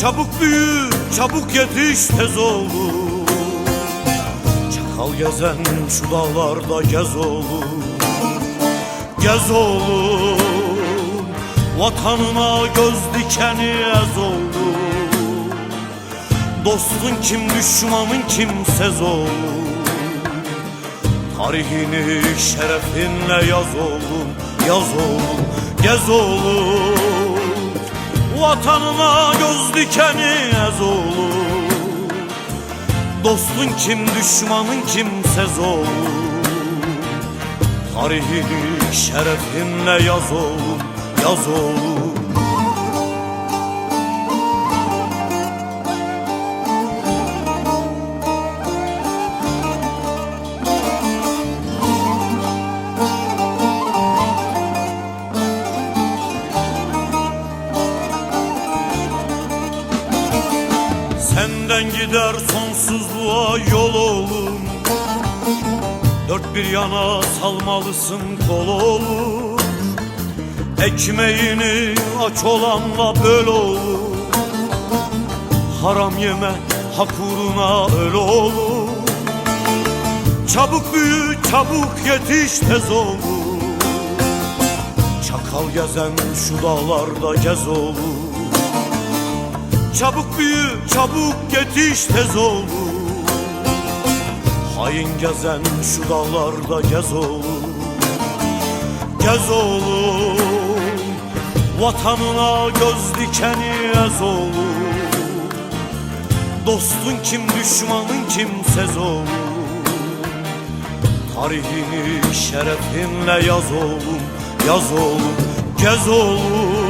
Çabuk büyü, çabuk yetiş tez oğlum Çakal gezen şu dağlarda gez oğlum Gez oğlum Vatanına göz dikeni ez oğlum Dostun kim düşmanın kimsez oğlum Tarihini şerefinle yaz oğlum Yaz oğlum, gez oğlum Vatanına göz dikeni ez oğlum Dostun kim düşmanın kimsez oğlum Tarihini şerefinle yaz oğlum Yaz oğlum Senden gider sonsuzluğa yol oğlum Dört bir yana salmalısın kol oğlum Ekmeğini aç olanla böl oğlum Haram yeme hak uğruna öl oğlum Çabuk büyü çabuk yetiş tez oğlum Çakal gezen şu dağlarda gez oğlum Çabuk büyü, çabuk yetiş tez oğlum Hain gezen şu dağlarda gez oğlum Gez oğlum Vatanına göz dikeni ez oğlum Dostun kim düşmanın kimsez oğlum Tarihini şerefinle yaz oğlum Yaz oğlum, gez oğlum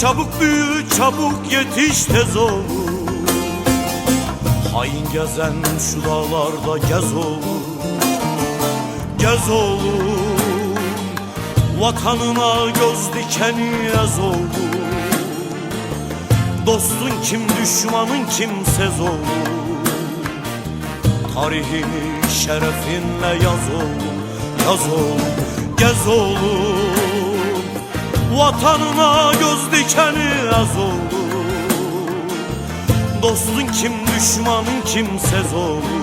Çabuk büyü çabuk yetiş tez oğlum Hain gezen şu dağlarda gez oğlum Gez oğlum Vatanına göz dikeni ez oğlum Dostun kim düşmanın kimsez oğlum Tarihini şerefinle yaz oğlum Yaz oğlum gez oğlum Vatanına göz dikeni az oğlum Dostun kim düşmanın kimsez oğlum